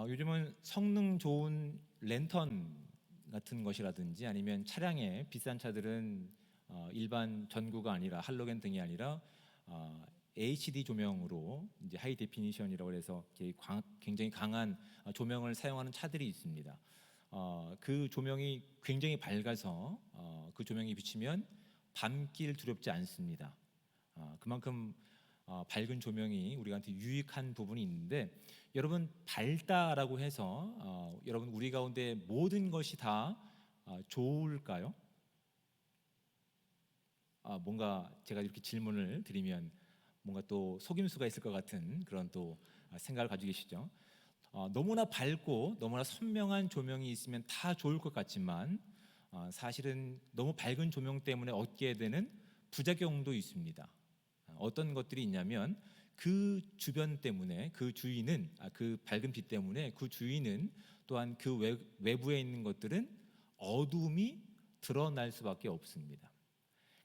어, 요즘은 성능 좋은 랜턴 같은 것이라든지 아니면 차량의 비싼 차들은 어, 일반 전구가 아니라 할로겐 등이 아니라 어, HD 조명으로 이제 하이 데피니션이라고 해서 굉장히 강한 어, 조명을 사용하는 차들이 있습니다. 어, 그 조명이 굉장히 밝아서 어, 그 조명이 비치면 밤길 두렵지 않습니다. 어, 그만큼 어, 밝은 조명이 우리한테 유익한 부분이 있는데 여러분 밝다라고 해서 어, 여러분 우리 가운데 모든 것이 다 어, 좋을까요? 아, 뭔가 제가 이렇게 질문을 드리면 뭔가 또 속임수가 있을 것 같은 그런 또 아, 생각을 가지고 계시죠. 어, 너무나 밝고 너무나 선명한 조명이 있으면 다 좋을 것 같지만 어, 사실은 너무 밝은 조명 때문에 얻게 되는 부작용도 있습니다. 어, 어떤 것들이 있냐면 그 주변 때문에 그 주인은 아, 그 밝은 빛 때문에 그 주인은 또한 그 외, 외부에 있는 것들은 어둠이 드러날 수밖에 없습니다.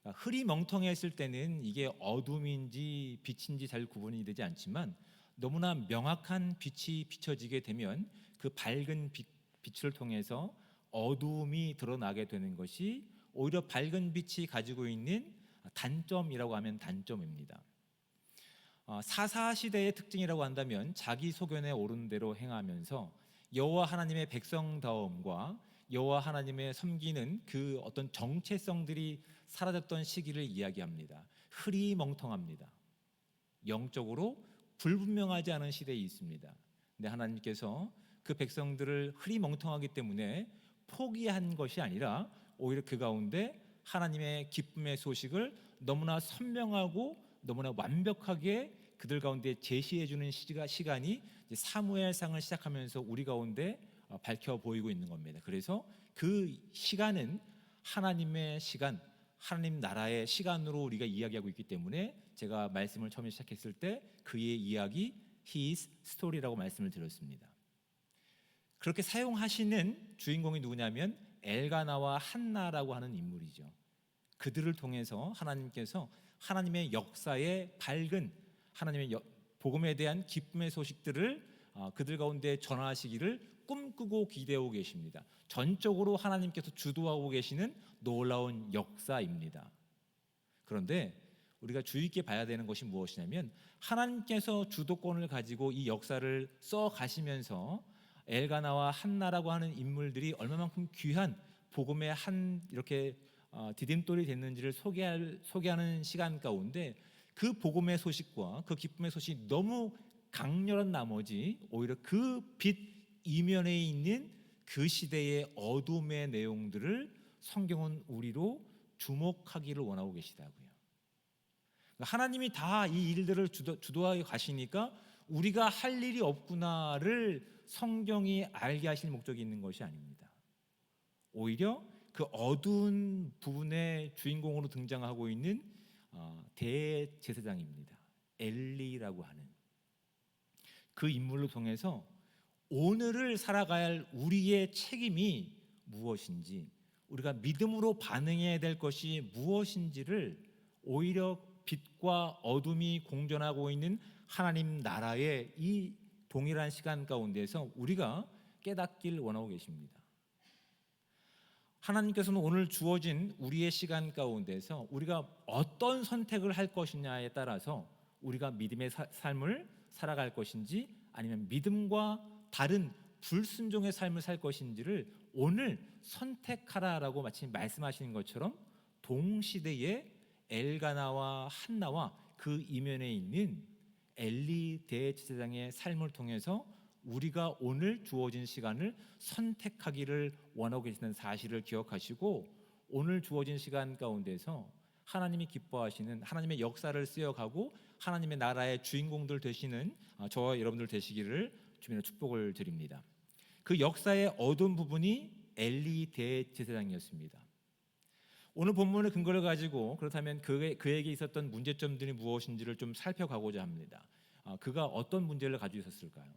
그러니까 흐리멍텅했을 때는 이게 어둠인지 빛인지 잘 구분이 되지 않지만 너무나 명확한 빛이 비춰지게 되면 그 밝은 빛, 빛을 통해서 어둠이 드러나게 되는 것이 오히려 밝은 빛이 가지고 있는 단점이라고 하면 단점입니다. 어, 사사 시대의 특징이라고 한다면 자기 소견에 오른 대로 행하면서 여호와 하나님의 백성다움과 여호와 하나님의 섬기는 그 어떤 정체성들이 사라졌던 시기를 이야기합니다. 흐리멍텅합니다. 영적으로 불분명하지 않은 시대에 있습니다. 근데 하나님께서 그 백성들을 흐리멍텅하기 때문에 포기한 것이 아니라 오히려 그 가운데 하나님의 기쁨의 소식을 너무나 선명하고 너무나 완벽하게 그들 가운데 제시해 주는 시간이 사무엘상을 시작하면서 우리 가운데 어, 밝혀 보이고 있는 겁니다. 그래서 그 시간은 하나님의 시간, 하나님 나라의 시간으로 우리가 이야기하고 있기 때문에 제가 말씀을 처음에 시작했을 때 그의 이야기 his story라고 말씀을 드렸습니다. 그렇게 사용하시는 주인공이 누구냐면 엘가나와 한나라고 하는 인물이죠. 그들을 통해서 하나님께서 하나님의 역사의 밝은 하나님의 여- 복음에 대한 기쁨의 소식들을 어, 그들 가운데 전하시기를 꿈꾸고 기대하고 계십니다. 전적으로 하나님께서 주도하고 계시는 놀라운 역사입니다. 그런데 우리가 주의 있게 봐야 되는 것이 무엇이냐면 하나님께서 주도권을 가지고 이 역사를 써 가시면서 엘가나와 한나라고 하는 인물들이 얼마만큼 귀한 복음의 한 이렇게 어, 디딤돌이 됐는지를 소개할, 소개하는 시간 가운데 그 복음의 소식과 그 기쁨의 소식이 너무 강렬한 나머지 오히려 그 빛 이면에 있는 그 시대의 어둠의 내용들을 성경은 우리로 주목하기를 원하고 계시다고요. 그러니까 하나님이 다 이 일들을 주도, 주도하게 가시니까 우리가 할 일이 없구나를 성경이 알게 하실 목적이 있는 것이 아닙니다. 오히려 그 어두운 부분의 주인공으로 등장하고 있는 어, 대제사장입니다. 엘리라고 하는 그 인물을 통해서 오늘을 살아가야 할 우리의 책임이 무엇인지 우리가 믿음으로 반응해야 될 것이 무엇인지를 오히려 빛과 어둠이 공존하고 있는 하나님 나라의 이 동일한 시간 가운데서 우리가 깨닫길 원하고 계십니다. 하나님께서는 오늘 주어진 우리의 시간 가운데서 우리가 어떤 선택을 할 것이냐에 따라서 우리가 믿음의 사- 삶을 살아갈 것인지 아니면 믿음과 다른 불순종의 삶을 살 것인지를 오늘 선택하라라고 마치 말씀하시는 것처럼 동시대에 엘가나와 한나와 그 이면에 있는 엘리 대제사장의 삶을 통해서 우리가 오늘 주어진 시간을 선택하기를 원하고 계시는 사실을 기억하시고 오늘 주어진 시간 가운데서 하나님이 기뻐하시는 하나님의 역사를 쓰여가고 하나님의 나라의 주인공들 되시는 아, 저와 여러분들 되시기를 주님의 축복을 드립니다. 그 역사의 어두운 부분이 엘리 대제사장이었습니다. 오늘 본문의 근거를 가지고 그렇다면 그에, 그에게 있었던 문제점들이 무엇인지를 좀 살펴가고자 합니다. 아, 그가 어떤 문제를 가지고 있었을까요?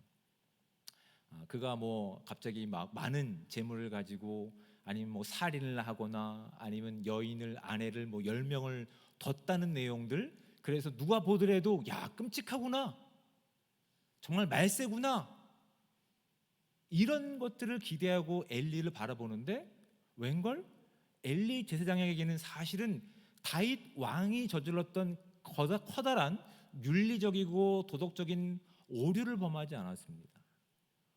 아, 그가 뭐 갑자기 막 많은 재물을 가지고 아니면 뭐 살인을 하거나 아니면 여인을 아내를 뭐 10명을 뒀다는 내용들 그래서 누가 보더라도 야 끔찍하구나 정말 말세구나 이런 것들을 기대하고 엘리를 바라보는데 웬걸 엘리 제사장에게는 사실은 다윗 왕이 저질렀던 커다란 윤리적이고 도덕적인 오류를 범하지 않았습니다.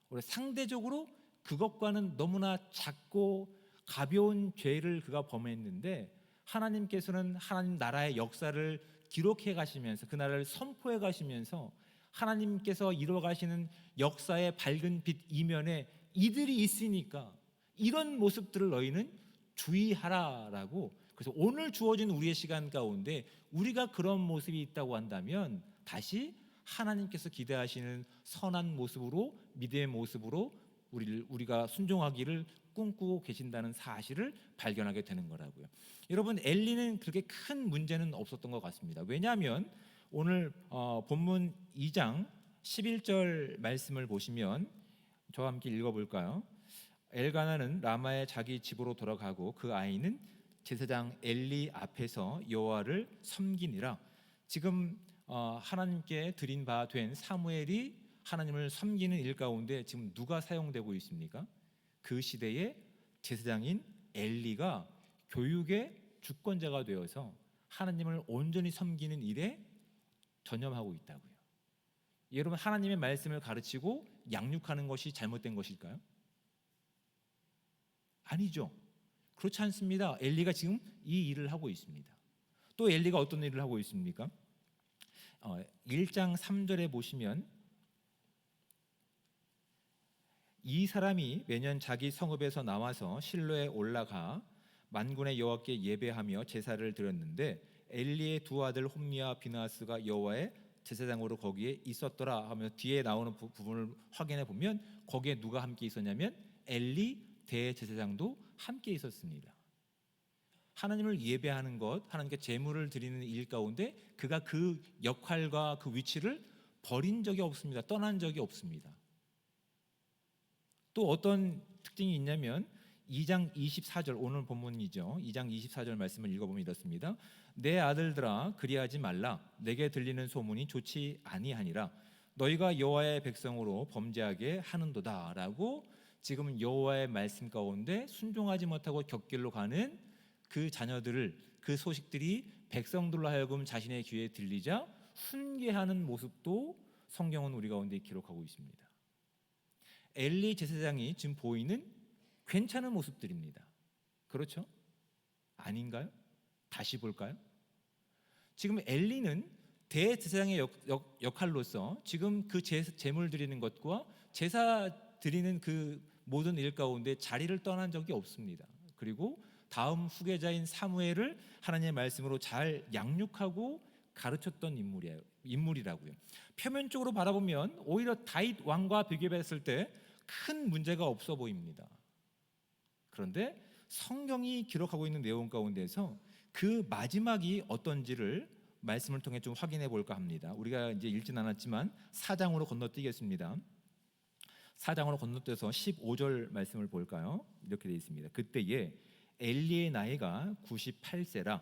오히려 상대적으로 그것과는 너무나 작고 가벼운 죄를 그가 범했는데 하나님께서는 하나님 나라의 역사를 기록해 가시면서 그 나라를 선포해 가시면서 하나님께서 이루어 가시는 역사의 밝은 빛 이면에 이들이 있으니까 이런 모습들을 너희는 주의하라라고 그래서 오늘 주어진 우리의 시간 가운데 우리가 그런 모습이 있다고 한다면 다시 하나님께서 기대하시는 선한 모습으로 믿음의 모습으로 우리를 우리가 순종하기를 꿈꾸고 계신다는 사실을 발견하게 되는 거라고요. 여러분 엘리는 그렇게 큰 문제는 없었던 것 같습니다. 왜냐하면 오늘 어, 본문 2장 11절 말씀을 보시면 저와 함께 읽어볼까요? 엘가나는 라마의 자기 집으로 돌아가고 그 아이는 제사장 엘리 앞에서 여호와를 섬기니라. 지금 어, 하나님께 드린 바 된 사무엘이 하나님을 섬기는 일 가운데 지금 누가 사용되고 있습니까? 그 시대의 제사장인 엘리가 교육의 주권자가 되어서 하나님을 온전히 섬기는 일에 전념하고 있다고요. 여러분 하나님의 말씀을 가르치고 양육하는 것이 잘못된 것일까요? 아니죠. 그렇지 않습니다. 엘리가 지금 이 일을 하고 있습니다. 또 엘리가 어떤 일을 하고 있습니까? 어, 1장 3절에 보시면 이 사람이 매년 자기 성읍에서 나와서 실로에 올라가 만군의 여호와께 예배하며 제사를 드렸는데 엘리의 두 아들 홈리와 비나스가 여호와의 제사장으로 거기에 있었더라 하며 뒤에 나오는 부, 분을 확인해 보면 거기에 누가 함께 있었냐면 엘리 대제사장도 함께 있었습니다. 하나님을 예배하는 것, 하나님께 제물을 드리는 일 가운데 그가 그 역할과 그 위치를 버린 적이 없습니다. 떠난 적이 없습니다. 또 어떤 특징이 있냐면 2장 24절 오늘 본문이죠. 2장 24절 말씀을 읽어보면 이렇습니다. 내 아들들아 그리하지 말라 내게 들리는 소문이 좋지 아니하니라 너희가 여호와의 백성으로 범죄하게 하는도다라고 지금 여호와의 말씀 가운데 순종하지 못하고 격길로 가는 그 자녀들을 그 소식들이 백성들로 하여금 자신의 귀에 들리자 훈계하는 모습도 성경은 우리 가운데 기록하고 있습니다. 엘리 제사장이 지금 보이는 괜찮은 모습들입니다. 그렇죠? 아닌가요? 다시 볼까요? 지금 엘리는 대제사장의 역, 역, 역할로서 지금 그 제, 제물 드리는 것과 제사 드리는 그 모든 일 가운데 자리를 떠난 적이 없습니다. 그리고 다음 후계자인 사무엘을 하나님의 말씀으로 잘 양육하고 가르쳤던 인물이에요. 인물이라고요. 표면적으로 바라보면 오히려 다윗 왕과 비교했을 때 큰 문제가 없어 보입니다. 그런데 성경이 기록하고 있는 내용 가운데서 그 마지막이 어떤지를 말씀을 통해 좀 확인해 볼까 합니다. 우리가 이제 읽진 않았지만 사장으로 건너뛰겠습니다. 사장으로 건너뛰어서 15절 말씀을 볼까요? 이렇게 되어 있습니다. 그때에 엘리의 나이가 98세라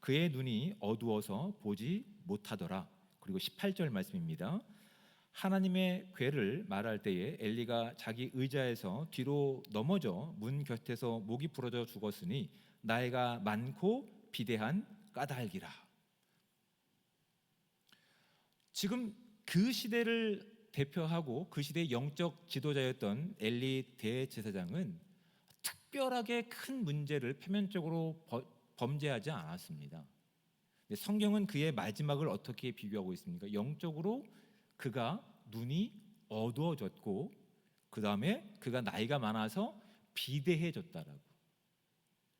그의 눈이 어두워서 보지 못하더라. 그리고 18절 말씀입니다. 하나님의 괴를 말할 때에 엘리가 자기 의자에서 뒤로 넘어져 문 곁에서 목이 부러져 죽었으니 나이가 많고 비대한 까닭이라. 지금 그 시대를 대표하고 그 시대의 영적 지도자였던 엘리 대제사장은 특별하게 큰 문제를 표면적으로 범죄하지 않았습니다. 성경은 그의 마지막을 어떻게 비교하고 있습니까? 영적으로 그가 눈이 어두워졌고 그 다음에 그가 나이가 많아서 비대해졌다라고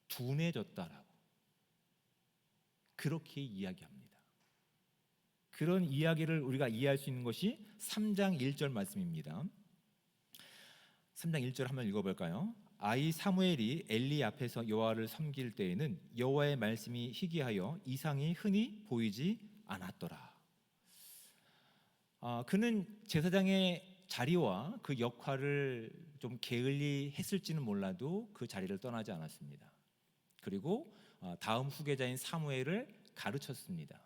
둔해졌다라고 그렇게 이야기합니다. 그런 이야기를 우리가 이해할 수 있는 것이 3장 1절 말씀입니다. 3장 1절 한번 읽어볼까요? 아이 사무엘이 엘리 앞에서 여호와를 섬길 때에는 여호와의 말씀이 희귀하여 이상이 흔히 보이지 않았더라. 아, 그는 제사장의 자리와 그 역할을 좀 게을리 했을지는 몰라도 그 자리를 떠나지 않았습니다. 그리고 아, 다음 후계자인 사무엘을 가르쳤습니다.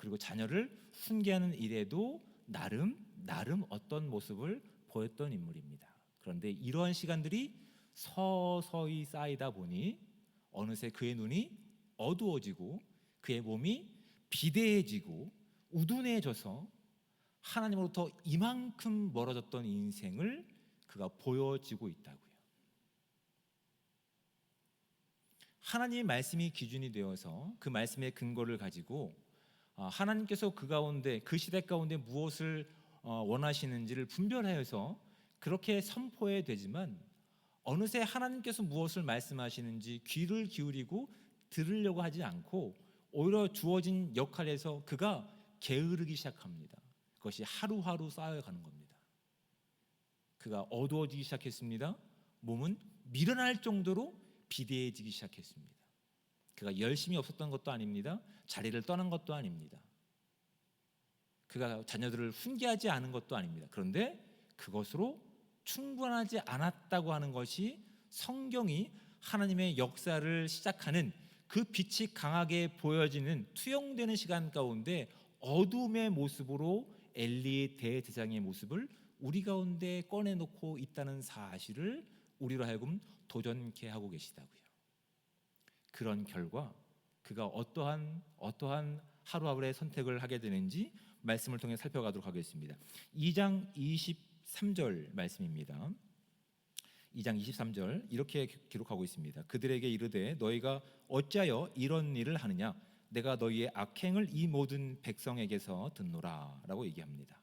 그리고 자녀를 훈계하는 일에도 나름 나름 어떤 모습을 보였던 인물입니다. 그런데 이러한 시간들이 서서히 쌓이다 보니 어느새 그의 눈이 어두워지고 그의 몸이 비대해지고 우둔해져서 하나님으로부터 이만큼 멀어졌던 인생을 그가 보여지고 있다고요. 하나님의 말씀이 기준이 되어서 그 말씀의 근거를 가지고 아, 하나님께서 그 가운데 그 시대 가운데 무엇을 어, 원하시는지를 분별하여서 그렇게 선포해야 되지만 어느새 하나님께서 무엇을 말씀하시는지 귀를 기울이고 들으려고 하지 않고 오히려 주어진 역할에서 그가 게으르기 시작합니다. 그것이 하루하루 쌓여가는 겁니다. 그가 어두워지기 시작했습니다. 몸은 밀어날 정도로 비대해지기 시작했습니다. 그가 열심히 없었던 것도 아닙니다. 자리를 떠난 것도 아닙니다. 그가 자녀들을 훈계하지 않은 것도 아닙니다. 그런데 그것으로 충분하지 않았다고 하는 것이 성경이 하나님의 역사를 시작하는 그 빛이 강하게 보여지는 투영되는 시간 가운데 어둠의 모습으로 엘리의 대제사장의 모습을 우리 가운데 꺼내놓고 있다는 사실을 우리로 하여금 도전케 하고 계시다고요. 그런 결과 그가 어떠한 어떠한 하루하루의 선택을 하게 되는지 말씀을 통해 살펴가도록 하겠습니다. 2장 23절 말씀입니다. 2장 23절 이렇게 기록하고 있습니다. 그들에게 이르되 너희가 어찌하여 이런 일을 하느냐 내가 너희의 악행을 이 모든 백성에게서 듣노라라고 얘기합니다.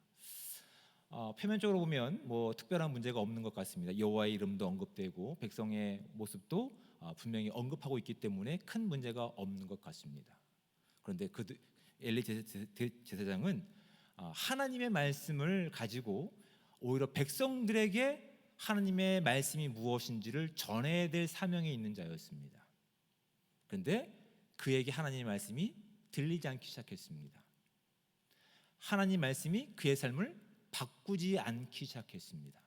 어, 표면적으로 보면 뭐 특별한 문제가 없는 것 같습니다. 여호와의 이름도 언급되고 백성의 모습도 어, 분명히 언급하고 있기 때문에 큰 문제가 없는 것 같습니다. 그런데 그 엘리 제사장은 어, 하나님의 말씀을 가지고 오히려 백성들에게 하나님의 말씀이 무엇인지를 전해야 될 사명에 있는 자였습니다. 그런데 그에게 하나님의 말씀이 들리지 않기 시작했습니다. 하나님 말씀이 그의 삶을 바꾸지 않기 시작했습니다.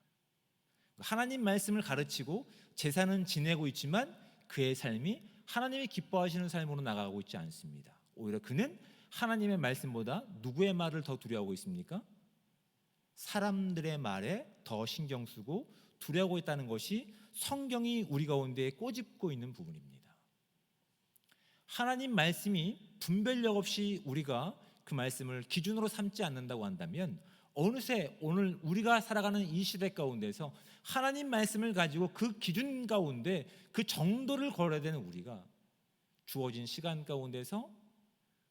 하나님 말씀을 가르치고 제사는 지내고 있지만 그의 삶이 하나님이 기뻐하시는 삶으로 나가고 있지 않습니다. 오히려 그는 하나님의 말씀보다 누구의 말을 더 두려워하고 있습니까? 사람들의 말에 더 신경 쓰고 두려워하고 있다는 것이 성경이 우리 가운데 꼬집고 있는 부분입니다. 하나님 말씀이 분별력 없이 우리가 그 말씀을 기준으로 삼지 않는다고 한다면 어느새 오늘 우리가 살아가는 이 시대 가운데서 하나님 말씀을 가지고 그 기준 가운데 그 정도를 걸어야 되는 우리가 주어진 시간 가운데서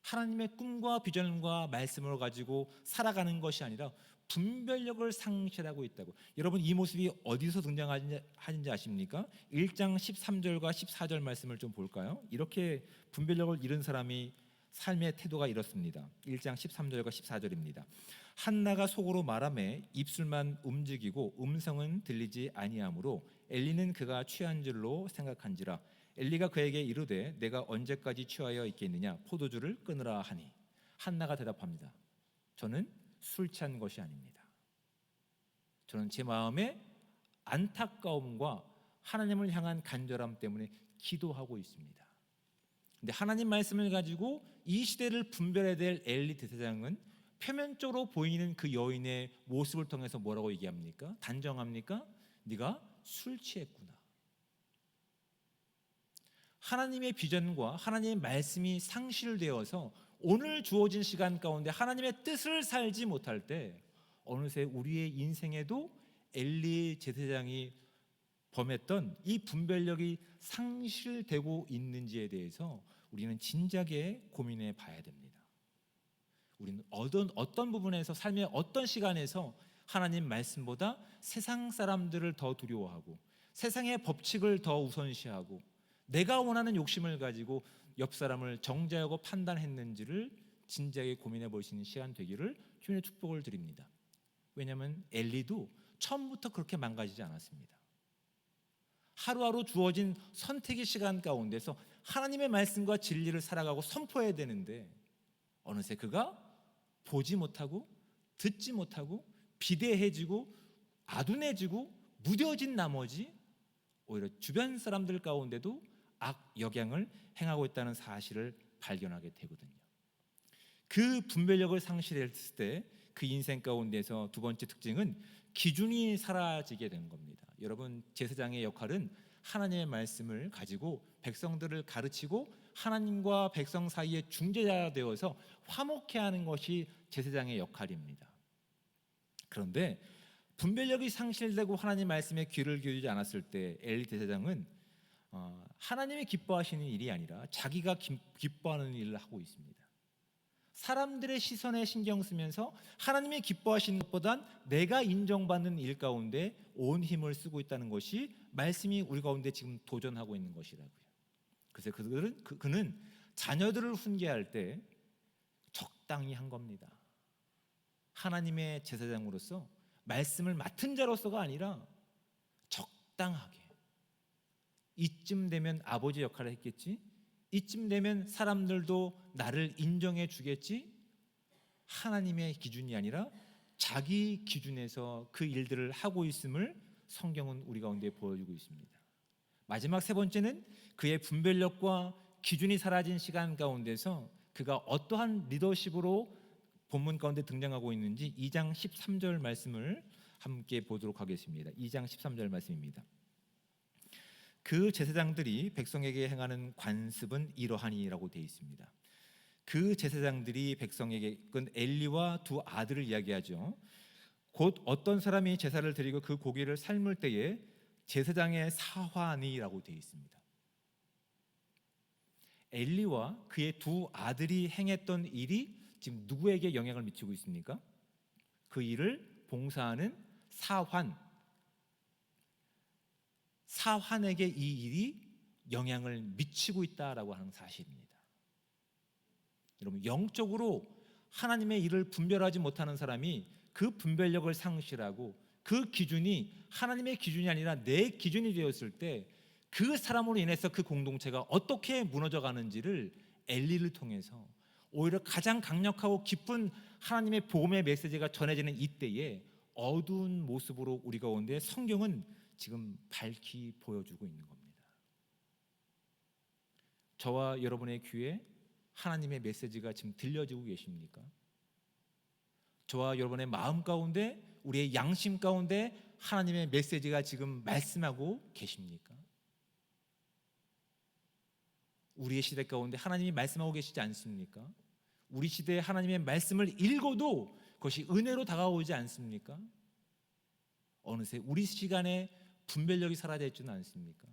하나님의 꿈과 비전과 말씀을 가지고 살아가는 것이 아니라 분별력을 상실하고 있다고. 여러분 이 모습이 어디서 등장하는지 아십니까? 1장 13절과 14절 말씀을 좀 볼까요? 이렇게 분별력을 잃은 사람이 삶의 태도가 이렇습니다. 1장 13절과 14절입니다. 한나가 속으로 말함에 입술만 움직이고 음성은 들리지 아니하므로 엘리는 그가 취한 줄로 생각한지라 엘리가 그에게 이르되 내가 언제까지 취하여 있겠느냐 포도주를 끊으라 하니 한나가 대답합니다. 저는 술 취한 것이 아닙니다. 저는 제 마음에 안타까움과 하나님을 향한 간절함 때문에 기도하고 있습니다. 근데 하나님 말씀을 가지고 이 시대를 분별해야 될 엘리 대사장은 표면적으로 보이는 그 여인의 모습을 통해서 뭐라고 얘기합니까? 단정합니까? 네가 술 취했구나. 하나님의 비전과 하나님의 말씀이 상실되어서 오늘 주어진 시간 가운데 하나님의 뜻을 살지 못할 때 어느새 우리의 인생에도 엘리 제사장이 범했던 이 분별력이 상실되고 있는지에 대해서 우리는 진작에 고민해 봐야 됩니다. 우리는 어떤 어떤 부분에서 삶의 어떤 시간에서 하나님 말씀보다 세상 사람들을 더 두려워하고 세상의 법칙을 더 우선시하고 내가 원하는 욕심을 가지고 옆 사람을 정죄하고 판단했는지를 진지하게 고민해 보시는 시간 되기를 주님의 축복을 드립니다. 왜냐하면 엘리도 처음부터 그렇게 망가지지 않았습니다. 하루하루 주어진 선택의 시간 가운데서 하나님의 말씀과 진리를 살아가고 선포해야 되는데 어느새 그가 보지 못하고 듣지 못하고 비대해지고 아둔해지고 무뎌진 나머지 오히려 주변 사람들 가운데도 악 역양을 행하고 있다는 사실을 발견하게 되거든요. 그 분별력을 상실했을 때 그 인생 가운데서 두 번째 특징은 기준이 사라지게 되는 겁니다. 여러분 제사장의 역할은 하나님의 말씀을 가지고 백성들을 가르치고 하나님과 백성 사이의 중재자 되어서 화목해 하는 것이 제사장의 역할입니다. 그런데 분별력이 상실되고 하나님 말씀에 귀를 기울이지 않았을 때 엘리 대제사장은 어, 하나님이 기뻐하시는 일이 아니라 자기가 기, 기뻐하는 일을 하고 있습니다. 사람들의 시선에 신경 쓰면서 하나님이 기뻐하시는 것보단 내가 인정받는 일 가운데 온 힘을 쓰고 있다는 것이 말씀이 우리 가운데 지금 도전하고 있는 것이라고요. 그래서 그들은 그, 그는 자녀들을 훈계할 때 적당히 한 겁니다. 하나님의 제사장으로서 말씀을 맡은 자로서가 아니라 적당하게 이쯤 되면 아버지 역할을 했겠지. 이쯤 되면 사람들도 나를 인정해 주겠지. 하나님의 기준이 아니라 자기 기준에서 그 일들을 하고 있음을 성경은 우리 가운데 보여주고 있습니다. 마지막 세 번째는 그의 분별력과 기준이 사라진 시간 가운데서 그가 어떠한 리더십으로 본문 가운데 등장하고 있는지 2장 13절 말씀을 함께 보도록 하겠습니다. 2장 13절 말씀입니다. 그 제사장들이 백성에게 행하는 관습은 이러하니라고 되어 있습니다. 그 제사장들이 백성에게 끈 엘리와 두 아들을 이야기하죠. 곧 어떤 사람이 제사를 드리고 그 고기를 삶을 때에 제사장의 사환이라고 되어 있습니다. 엘리와 그의 두 아들이 행했던 일이 지금 누구에게 영향을 미치고 있습니까? 그 일을 봉사하는 사환 사환에게 이 일이 영향을 미치고 있다라고 하는 사실입니다. 여러분 영적으로 하나님의 일을 분별하지 못하는 사람이 그 분별력을 상실하고 그 기준이 하나님의 기준이 아니라 내 기준이 되었을 때 그 사람으로 인해서 그 공동체가 어떻게 무너져 가는지를 엘리를 통해서 오히려 가장 강력하고 깊은 하나님의 복음의 메시지가 전해지는 이때에 어두운 모습으로 우리 가운데 성경은 지금 밝히 보여주고 있는 겁니다. 저와 여러분의 귀에 하나님의 메시지가 지금 들려지고 계십니까? 저와 여러분의 마음 가운데 우리의 양심 가운데 하나님의 메시지가 지금 말씀하고 계십니까? 우리의 시대 가운데 하나님이 말씀하고 계시지 않습니까? 우리 시대에 하나님의 말씀을 읽어도 그것이 은혜로 다가오지 않습니까? 어느새 우리 시간에 분별력이 사라져 있지는 않습니까?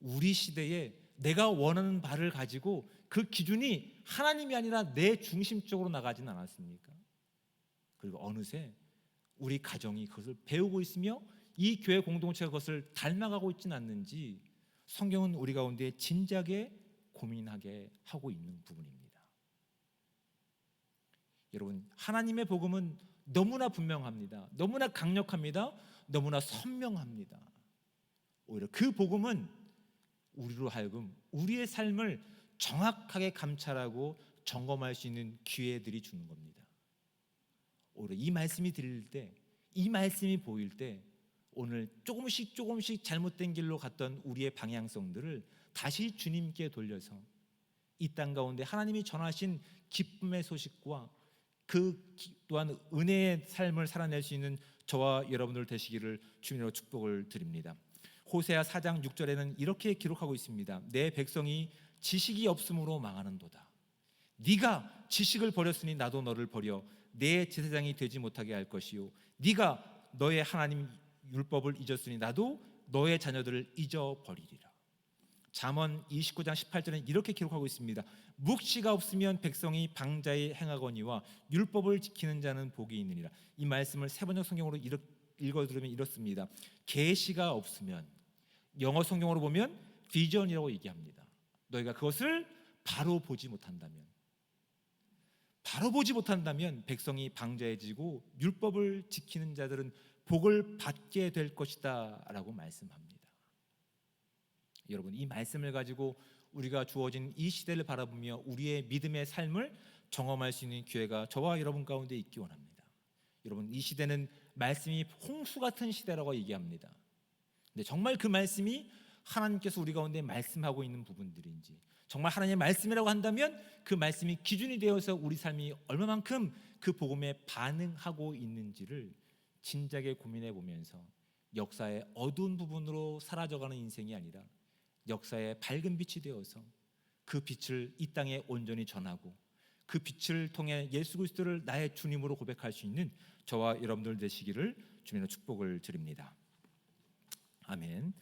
우리 시대에 내가 원하는 바를 가지고 그 기준이 하나님이 아니라 내 중심적으로 나가지는 않았습니까? 그리고 어느새 우리 가정이 그것을 배우고 있으며 이 교회 공동체가 그것을 닮아가고 있지는 않는지 성경은 우리 가운데 진작에 고민하게 하고 있는 부분입니다. 여러분, 하나님의 복음은 너무나 분명합니다. 너무나 강력합니다. 너무나 선명합니다. 오히려 그 복음은 우리로 하여금 우리의 삶을 정확하게 감찰하고 점검할 수 있는 기회들이 주는 겁니다. 오히려 이 말씀이 들릴 때, 이 말씀이 보일 때 오늘 조금씩 조금씩 잘못된 길로 갔던 우리의 방향성들을 다시 주님께 돌려서 이 땅 가운데 하나님이 전하신 기쁨의 소식과 그 또한 은혜의 삶을 살아낼 수 있는 저와 여러분들 되시기를 주님으로 축복을 드립니다. 호세아 4장 6절에는 이렇게 기록하고 있습니다. 내 백성이 지식이 없음으로 망하는도다. 네가 지식을 버렸으니 나도 너를 버려 내 제사장이 되지 못하게 할 것이요. 네가 너의 하나님 율법을 잊었으니 나도 너의 자녀들을 잊어버리리라. 잠언 29장 18절은 이렇게 기록하고 있습니다. 묵시가 없으면 백성이 방자에 행하거니와 율법을 지키는 자는 복이 있느니라. 이 말씀을 세번역 성경으로 읽어 들으면 이렇습니다. 계시가 없으면 영어 성경으로 보면 비전이라고 얘기합니다. 너희가 그것을 바로 보지 못한다면 바로 보지 못한다면 백성이 방자해지고 율법을 지키는 자들은 복을 받게 될 것이다라고 말씀합니다. 여러분 이 말씀을 가지고 우리가 주어진 이 시대를 바라보며 우리의 믿음의 삶을 경험할 수 있는 기회가 저와 여러분 가운데 있기 원합니다. 여러분 이 시대는 말씀이 홍수 같은 시대라고 얘기합니다. 근데 정말 그 말씀이 하나님께서 우리 가운데 말씀하고 있는 부분들인지 정말 하나님의 말씀이라고 한다면 그 말씀이 기준이 되어서 우리 삶이 얼마만큼 그 복음에 반응하고 있는지를 진작에 고민해 보면서 역사의 어두운 부분으로 사라져가는 인생이 아니라 역사의 밝은 빛이 되어서 그 빛을 이 땅에 온전히 전하고 그 빛을 통해 예수 그리스도를 나의 주님으로 고백할 수 있는 저와 여러분들 되시기를 주님의 축복을 드립니다. 아멘.